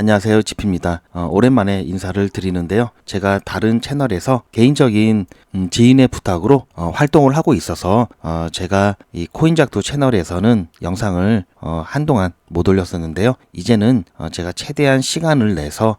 안녕하세요. 지피입니다. 어, 오랜만에 인사를 드리는데요. 제가 다른 채널에서 개인적인 음, 지인의 부탁으로 어, 활동을 하고 있어서 어, 제가 이 코인작두 채널에서는 영상을 어, 한동안 못 올렸었는데요. 이제는 어, 제가 최대한 시간을 내서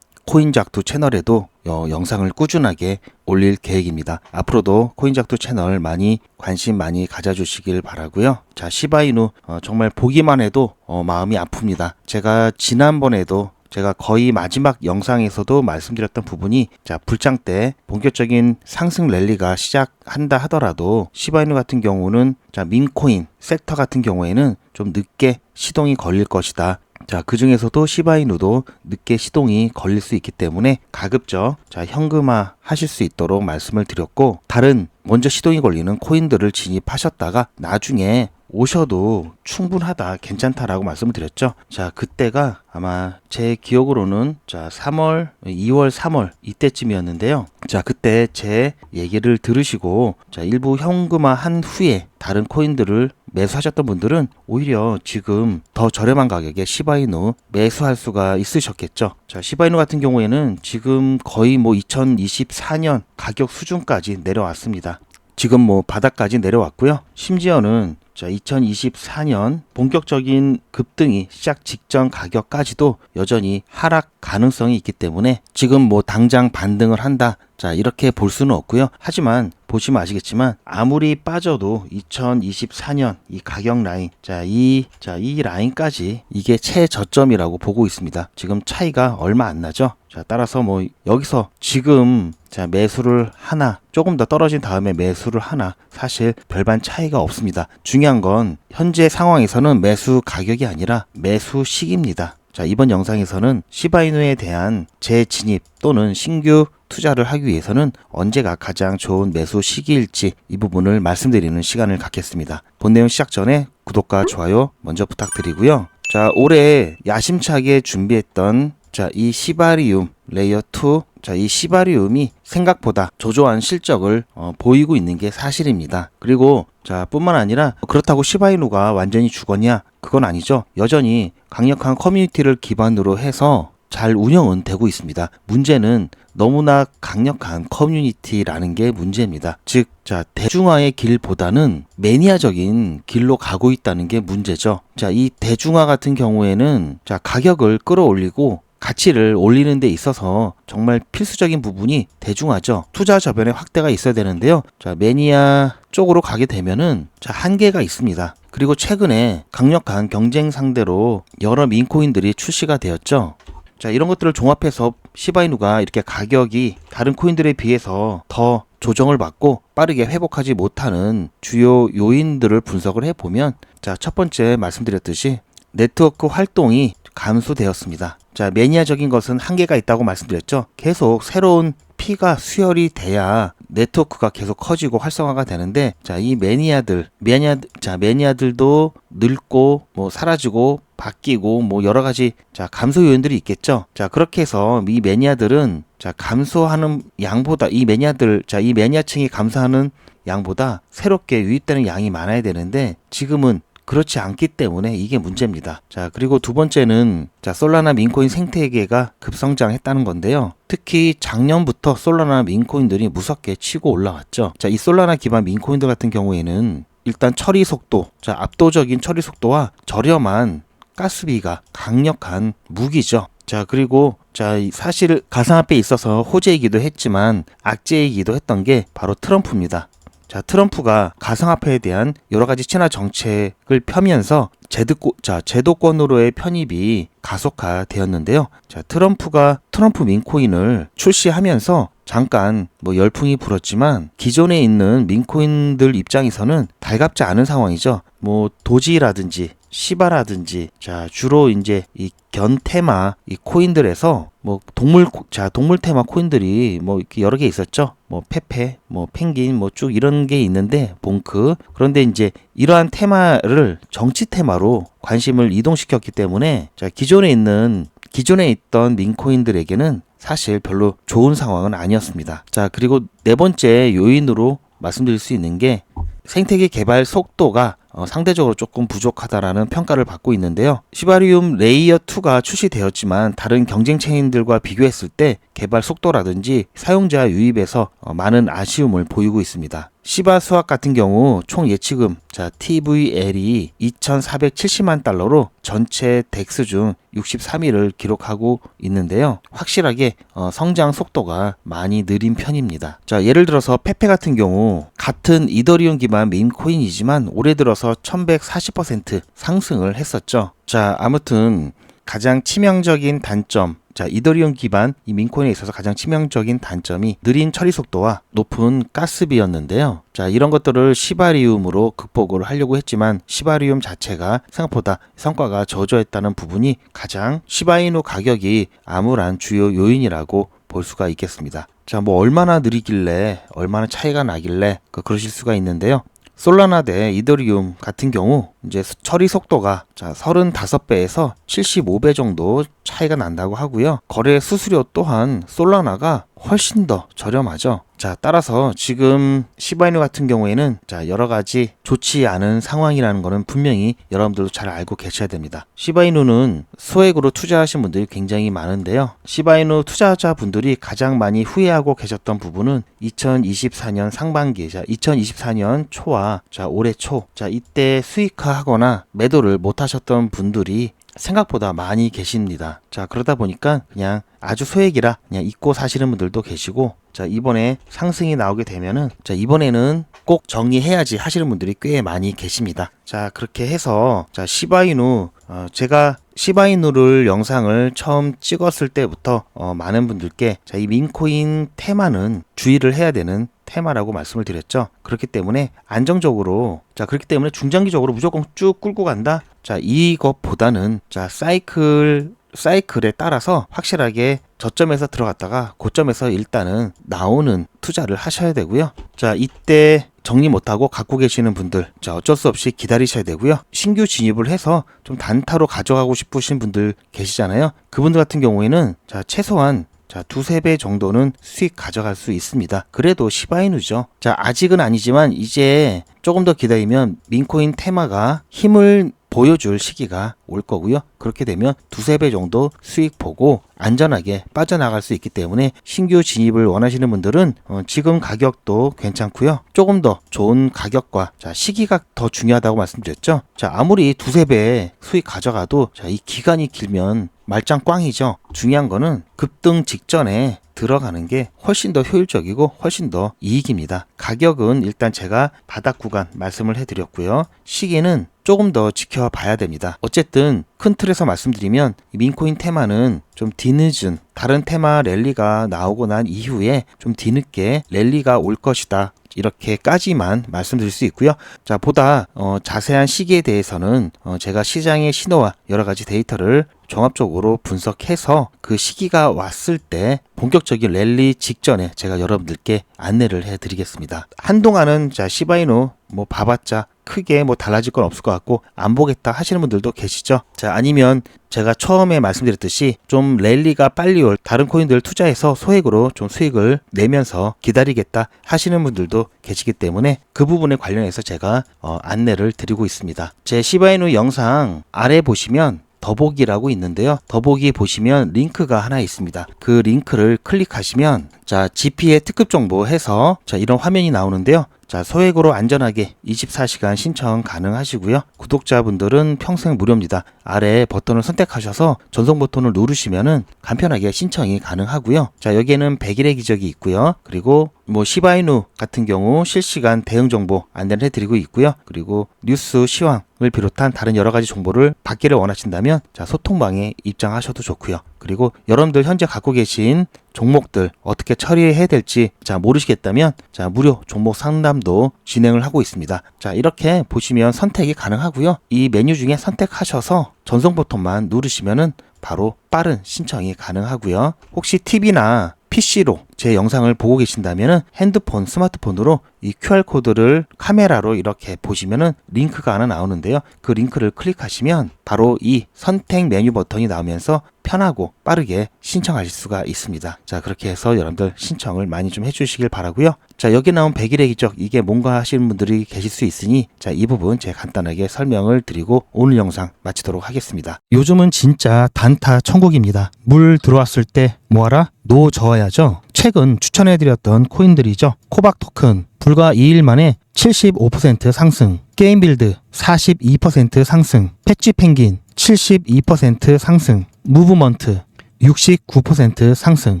코인작두 채널에도 어, 영상을 꾸준하게 올릴 계획입니다. 앞으로도 코인작두 채널 많이 관심 많이 가져주시길 바라고요. 자 시바이누 어, 정말 보기만 해도 어, 마음이 아픕니다. 제가 지난번에도 제가 거의 마지막 영상에서도 말씀드렸던 부분이 자 불장 때 본격적인 상승 랠리가 시작한다 하더라도 시바이누 같은 경우는 자 민코인 섹터 같은 경우에는 좀 늦게 시동이 걸릴 것이다. 자, 그 중에서도 시바이누도 늦게 시동이 걸릴 수 있기 때문에 가급적 자, 현금화 하실 수 있도록 말씀을 드렸고 다른 먼저 시동이 걸리는 코인들을 진입하셨다가 나중에 오셔도 충분하다, 괜찮다라고 말씀을 드렸죠. 자, 그때가 아마 제 기억으로는 자, 3월, 2월, 3월 이때쯤이었는데요. 자, 그때 제 얘기를 들으시고 자, 일부 현금화 한 후에 다른 코인들을 매수하셨던 분들은 오히려 지금 더 저렴한 가격에 시바이누 매수할 수가 있으셨겠죠. 자, 시바이누 같은 경우에는 지금 거의 뭐 2024년 가격 수준까지 내려왔습니다. 지금 뭐 바닥까지 내려왔고요. 심지어는 자, 2024년 본격적인 급등이 시작 직전 가격까지도 여전히 하락 가능성이 있기 때문에 지금 뭐 당장 반등을 한다. 자, 이렇게 볼 수는 없고요. 하지만 보시면 아시겠지만 아무리 빠져도 2024년 이 가격 라인 자, 이 자, 이 라인까지 이게 최저점이라고 보고 있습니다. 지금 차이가 얼마 안 나죠? 자, 따라서 뭐 여기서 지금 자, 매수를 하나 조금 더 떨어진 다음에 매수를 하나 사실 별반 차이가 없습니다. 중요한 건 현재 상황에서는 매수 가격이 아니라 매수 시기입니다. 자, 이번 영상에서는 시바이누에 대한 재진입 또는 신규 투자를 하기 위해서는 언제가 가장 좋은 매수 시기일지 이 부분을 말씀드리는 시간을 갖겠습니다. 본 내용 시작 전에 구독과 좋아요 먼저 부탁드리고요. 자, 올해 야심차게 준비했던 자, 이 시바리움 레이어 2 자, 이 시바리움이 생각보다 조조한 실적을 어, 보이고 있는 게 사실입니다. 그리고 자, 뿐만 아니라 그렇다고 시바이누가 완전히 죽었냐? 그건 아니죠. 여전히 강력한 커뮤니티를 기반으로 해서 잘 운영은 되고 있습니다. 문제는 너무나 강력한 커뮤니티라는 게 문제입니다. 즉, 자, 대중화의 길보다는 매니아적인 길로 가고 있다는 게 문제죠. 자, 이 대중화 같은 경우에는 자, 가격을 끌어올리고 가치를 올리는 데 있어서 정말 필수적인 부분이 대중화죠. 투자 저변의 확대가 있어야 되는데요. 자, 매니아 쪽으로 가게 되면은 자, 한계가 있습니다. 그리고 최근에 강력한 경쟁 상대로 여러 민코인들이 출시가 되었죠. 자, 이런 것들을 종합해서 시바이누가 이렇게 가격이 다른 코인들에 비해서 더 조정을 받고 빠르게 회복하지 못하는 주요 요인들을 분석을 해보면 자, 첫 번째 말씀드렸듯이 네트워크 활동이 감소되었습니다. 자, 매니아적인 것은 한계가 있다고 말씀드렸죠. 계속 새로운 피가 수혈이 돼야 네트워크가 계속 커지고 활성화가 되는데 자, 이 매니아들, 매니아 자, 매니아들도 늙고 뭐 사라지고 바뀌고 뭐 여러 가지 자, 감소 요인들이 있겠죠. 자, 그렇게 해서 이 매니아들은 자, 감소하는 양보다 이 매니아들 자, 이 매니아층이 감소하는 양보다 새롭게 유입되는 양이 많아야 되는데 지금은 그렇지 않기 때문에 이게 문제입니다. 자, 그리고 두 번째는 자, 솔라나 민코인 생태계가 급성장했다는 건데요. 특히 작년부터 솔라나 민코인들이 무섭게 치고 올라왔죠. 자, 이 솔라나 기반 민코인들 같은 경우에는 일단 처리 속도, 자, 압도적인 처리 속도와 저렴한 가스비가 강력한 무기죠. 자, 그리고 자, 사실 가상화폐에 있어서 호재이기도 했지만 악재이기도 했던 게 바로 트럼프입니다. 자, 트럼프가 가상화폐에 대한 여러 가지 친화 정책을 펴면서 제도권, 자, 제도권으로의 편입이 가속화되었는데요. 자, 트럼프가 트럼프 민코인을 출시하면서 잠깐 뭐 열풍이 불었지만 기존에 있는 민코인들 입장에서는 달갑지 않은 상황이죠. 뭐 도지라든지 시바라든지 자 주로 이제 이 견테마 이 코인들에서 뭐 동물 자 동물 테마 코인들이 뭐 이렇게 여러 개 있었죠. 뭐 페페, 뭐 펭귄, 뭐 쭉 이런 게 있는데 봉크 그런데 이제 이러한 테마를 정치 테마로 관심을 이동시켰기 때문에 자 기존에 있는 기존에 있던 민코인들에게는 사실 별로 좋은 상황은 아니었습니다. 자 그리고 네 번째 요인으로 말씀드릴 수 있는 게 생태계 개발 속도가 어, 상대적으로 조금 부족하다라는 평가를 받고 있는데요. 시바리움 레이어 2가 출시되었지만 다른 경쟁 체인들과 비교했을 때 개발 속도라든지 사용자 유입에서 어, 많은 아쉬움을 보이고 있습니다. 시바 수학 같은 경우 총 예치금 자 TVL이 2,470만 달러로 전체 덱스 중 63위를 기록하고 있는데요. 확실하게 어, 성장 속도가 많이 느린 편입니다. 자 예를 들어서 페페 같은 경우 같은 이더리움 기반 밈 코인이지만 올해 들어서 1140% 상승을 했었죠. 자 아무튼 가장 치명적인 단점 자, 이더리움 기반 이 민코인에 있어서 가장 치명적인 단점이 느린 처리 속도와 높은 가스비였는데요. 자, 이런 것들을 시바리움으로 극복을 하려고 했지만 시바리움 자체가 생각보다 성과가 저조했다는 부분이 가장 시바이누 가격이 암울한 주요 요인이라고 볼 수가 있겠습니다. 자, 뭐 얼마나 느리길래 얼마나 차이가 나길래 그 그러실 수가 있는데요. 솔라나 대 이더리움 같은 경우 이제 수- 처리 속도가 자 35배에서 75배 정도 차이가 난다고 하고요. 거래 수수료 또한 솔라나가 훨씬 더 저렴하죠. 자, 따라서 지금 시바이누 같은 경우에는 자, 여러 가지 좋지 않은 상황이라는 거는 분명히 여러분들도 잘 알고 계셔야 됩니다. 시바이누는 소액으로 투자하신 분들이 굉장히 많은데요. 시바이누 투자자분들이 가장 많이 후회하고 계셨던 부분은 2024년 상반기, 자, 2024년 초와 자, 올해 초, 자, 이때 수익화하거나 매도를 못 하셨던 분들이 생각보다 많이 계십니다. 자, 그러다 보니까 그냥 아주 소액이라 그냥 잊고 사시는 분들도 계시고, 자, 이번에 상승이 나오게 되면은, 자, 이번에는 꼭 정리해야지 하시는 분들이 꽤 많이 계십니다. 자, 그렇게 해서, 자, 시바이누, 어, 제가 시바이누를 영상을 처음 찍었을 때부터 어, 많은 분들께 자, 이 민코인 테마는 주의를 해야 되는 테마라고 말씀을 드렸죠. 그렇기 때문에 안정적으로 자 그렇기 때문에 중장기적으로 무조건 쭉 끌고 간다. 자 이것보다는 자 사이클 사이클에 따라서 확실하게 저점에서 들어갔다가 고점에서 일단은 나오는 투자를 하셔야 되고요. 자 이때 정리 못하고 갖고 계시는 분들, 자 어쩔 수 없이 기다리셔야 되고요. 신규 진입을 해서 좀 단타로 가져가고 싶으신 분들 계시잖아요. 그분들 같은 경우에는 자 최소한 자, 두세 배 정도는 수익 가져갈 수 있습니다. 그래도 시바이누죠. 자, 아직은 아니지만 이제 조금 더 기다리면 민코인 테마가 힘을 보여줄 시기가 올 거고요. 그렇게 되면 두세 배 정도 수익 보고 안전하게 빠져나갈 수 있기 때문에 신규 진입을 원하시는 분들은 어, 지금 가격도 괜찮고요. 조금 더 좋은 가격과 자, 시기가 더 중요하다고 말씀드렸죠. 자, 아무리 두세 배 수익 가져가도 자, 이 기간이 길면 말짱 꽝이죠. 중요한 거는 급등 직전에 들어가는 게 훨씬 더 효율적이고 훨씬 더 이익입니다. 가격은 일단 제가 바닥 구간 말씀을 해드렸고요. 시기는 조금 더 지켜봐야 됩니다. 어쨌든 큰 틀에서 말씀드리면 이 민코인 테마는 좀 뒤늦은 다른 테마 랠리가 나오고 난 이후에 좀 뒤늦게 랠리가 올 것이다. 이렇게까지만 말씀드릴 수 있고요. 자, 보다 어, 자세한 시기에 대해서는 어, 제가 시장의 신호와 여러 가지 데이터를 종합적으로 분석해서 그 시기가 왔을 때 본격적인 랠리 직전에 제가 여러분들께 안내를 해드리겠습니다. 한동안은 자 시바이누 뭐 봐봤자 크게 뭐 달라질 건 없을 것 같고 안 보겠다 하시는 분들도 계시죠. 자 아니면 제가 처음에 말씀드렸듯이 좀 랠리가 빨리 올 다른 코인들 투자해서 소액으로 좀 수익을 내면서 기다리겠다 하시는 분들도 계시기 때문에 그 부분에 관련해서 제가 어, 안내를 드리고 있습니다. 제 시바이누 영상 아래 보시면 더보기라고 있는데요. 더보기 보시면 링크가 하나 있습니다. 그 링크를 클릭하시면 자 GP의 특급 정보 해서 자 이런 화면이 나오는데요. 자 소액으로 안전하게 24시간 신청 가능하시고요. 구독자분들은 평생 무료입니다. 아래 버튼을 선택하셔서 전송 버튼을 누르시면은 간편하게 신청이 가능하고요. 자 여기에는 100일의 기적이 있고요. 그리고 뭐 시바이누 같은 경우 실시간 대응 정보 안내를 해드리고 있고요. 그리고 뉴스 시황을 비롯한 다른 여러 가지 정보를 받기를 원하신다면 자 소통방에 입장하셔도 좋고요. 그리고 여러분들 현재 갖고 계신 종목들 어떻게 처리해야 될지 자 모르시겠다면 자 무료 종목 상담도 진행을 하고 있습니다. 자 이렇게 보시면 선택이 가능하고요. 이 메뉴 중에 선택하셔서 전송 버튼만 누르시면은 바로 빠른 신청이 가능하고요. 혹시 TV나 PC로 제 영상을 보고 계신다면은 핸드폰, 스마트폰으로 이 QR코드를 카메라로 이렇게 보시면은 링크가 하나 나오는데요. 그 링크를 클릭하시면 바로 이 선택 메뉴 버튼이 나오면서 편하고 빠르게 신청하실 수가 있습니다. 자, 그렇게 해서 여러분들 신청을 많이 좀 해주시길 바라고요. 자, 여기 나온 100일의 기적 이게 뭔가 하시는 분들이 계실 수 있으니 자, 이 부분 제가 간단하게 설명을 드리고 오늘 영상 마치도록 하겠습니다. 요즘은 진짜 단타 천국입니다. 물 들어왔을 때 뭐하라? 노 저어야죠. 최근 추천해드렸던 코인들이죠. 코박 토큰 불과 2일 만에 75% 상승, 게임빌드 42% 상승, 패치 펭귄 72% 상승, 무브먼트 69% 상승.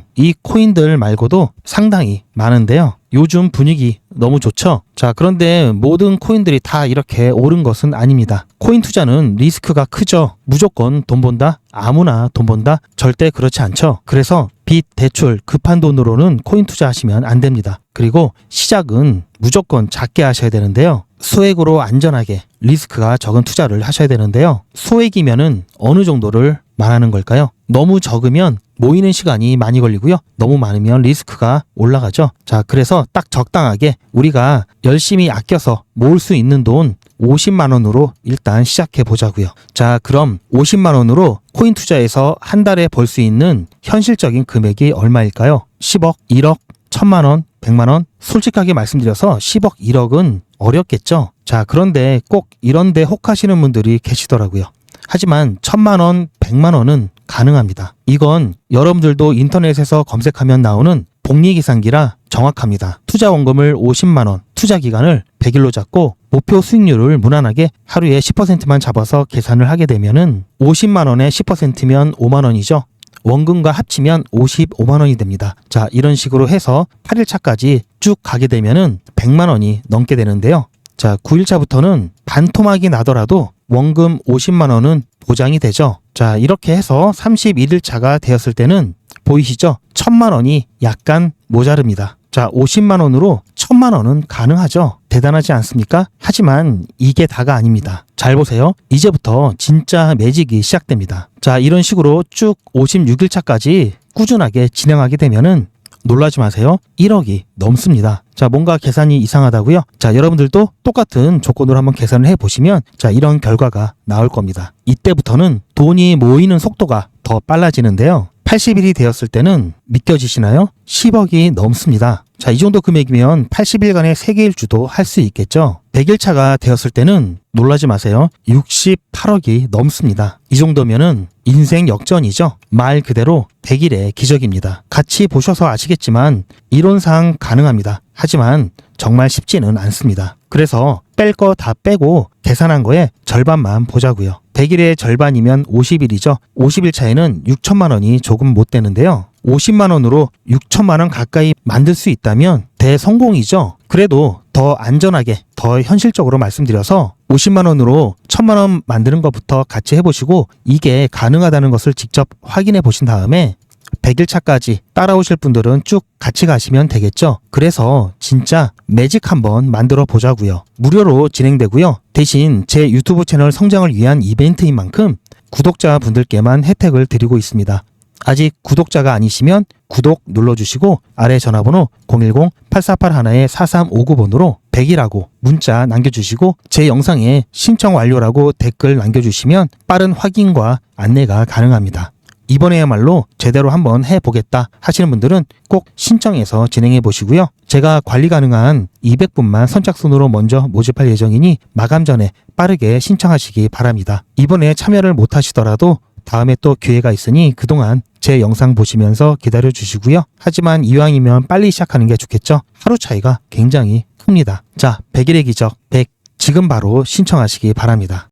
이 코인들 말고도 상당히 많은데요. 요즘 분위기 너무 좋죠? 자, 그런데 모든 코인들이 다 이렇게 오른 것은 아닙니다. 코인 투자는 리스크가 크죠? 무조건 돈 번다? 아무나 돈 번다? 절대 그렇지 않죠? 그래서 빚, 대출, 급한 돈으로는 코인 투자하시면 안 됩니다. 그리고 시작은 무조건 작게 하셔야 되는데요. 소액으로 안전하게 리스크가 적은 투자를 하셔야 되는데요. 소액이면은 어느 정도를 말하는 걸까요? 너무 적으면 모이는 시간이 많이 걸리고요. 너무 많으면 리스크가 올라가죠. 자, 그래서 딱 적당하게 우리가 열심히 아껴서 모을 수 있는 돈 50만 원으로 일단 시작해 보자고요. 자, 그럼 50만 원으로 코인 투자에서 한 달에 벌 수 있는 현실적인 금액이 얼마일까요? 10억, 1억, 1000만 원, 100만 원? 솔직하게 말씀드려서 10억, 1억은 어렵겠죠. 자, 그런데 꼭 이런 데 혹하시는 분들이 계시더라고요. 하지만 천만 원, 백만 원은 가능합니다. 이건 여러분들도 인터넷에서 검색하면 나오는 복리계산기라 정확합니다. 투자 원금을 50만 원, 투자 기간을 100일로 잡고 목표 수익률을 무난하게 하루에 10%만 잡아서 계산을 하게 되면은 50만 원에 10%면 5만 원이죠. 원금과 합치면 55만 원이 됩니다. 자, 이런 식으로 해서 8일차까지 쭉 가게 되면은 100만 원이 넘게 되는데요. 자, 9일차부터는 반토막이 나더라도 원금 50만 원은 보장이 되죠. 자, 이렇게 해서 31일차가 되었을 때는 보이시죠? 1000만 원이 약간 모자릅니다. 자, 50만 원으로 1000만 원은 가능하죠. 대단하지 않습니까? 하지만 이게 다가 아닙니다. 잘 보세요. 이제부터 진짜 매직이 시작됩니다. 자, 이런 식으로 쭉 56일차까지 꾸준하게 진행하게 되면은 놀라지 마세요. 1억이 넘습니다. 자, 뭔가 계산이 이상하다고요? 자, 여러분들도 똑같은 조건으로 한번 계산을 해 보시면 자, 이런 결과가 나올 겁니다. 이때부터는 돈이 모이는 속도가 더 빨라지는데요. 80일이 되었을 때는 믿겨지시나요? 10억이 넘습니다. 자, 이 정도 금액이면 80일간의 세계 일주도 할 수 있겠죠? 100일 차가 되었을 때는 놀라지 마세요. 68억이 넘습니다. 이 정도면은 인생 역전이죠. 말 그대로 100일의 기적입니다. 같이 보셔서 아시겠지만 이론상 가능합니다. 하지만 정말 쉽지는 않습니다. 그래서 뺄 거 다 빼고 계산한 거에 절반만 보자고요. 100일의 절반이면 50일이죠. 50일 차에는 6천만 원이 조금 못 되는데요. 50만 원으로 6천만 원 가까이 만들 수 있다면 대성공이죠. 그래도 더 안전하게, 더 현실적으로 말씀드려서 50만 원으로 1000만 원 만드는 것부터 같이 해보시고 이게 가능하다는 것을 직접 확인해 보신 다음에 100일 차까지 따라오실 분들은 쭉 같이 가시면 되겠죠. 그래서 진짜 매직 한번 만들어 보자고요. 무료로 진행되고요. 대신 제 유튜브 채널 성장을 위한 이벤트인 만큼 구독자 분들께만 혜택을 드리고 있습니다. 아직 구독자가 아니시면 구독 눌러주시고 아래 전화번호 010-8481-4359번으로 100이라고 문자 남겨주시고 제 영상에 신청 완료라고 댓글 남겨주시면 빠른 확인과 안내가 가능합니다. 이번에야말로 제대로 한번 해보겠다 하시는 분들은 꼭 신청해서 진행해 보시고요. 제가 관리 가능한 200분만 선착순으로 먼저 모집할 예정이니 마감 전에 빠르게 신청하시기 바랍니다. 이번에 참여를 못 하시더라도 다음에 또 기회가 있으니 그동안 제 영상 보시면서 기다려 주시고요. 하지만 이왕이면 빨리 시작하는 게 좋겠죠? 하루 차이가 굉장히 큽니다. 자, 100일의 기적 100 지금 바로 신청하시기 바랍니다.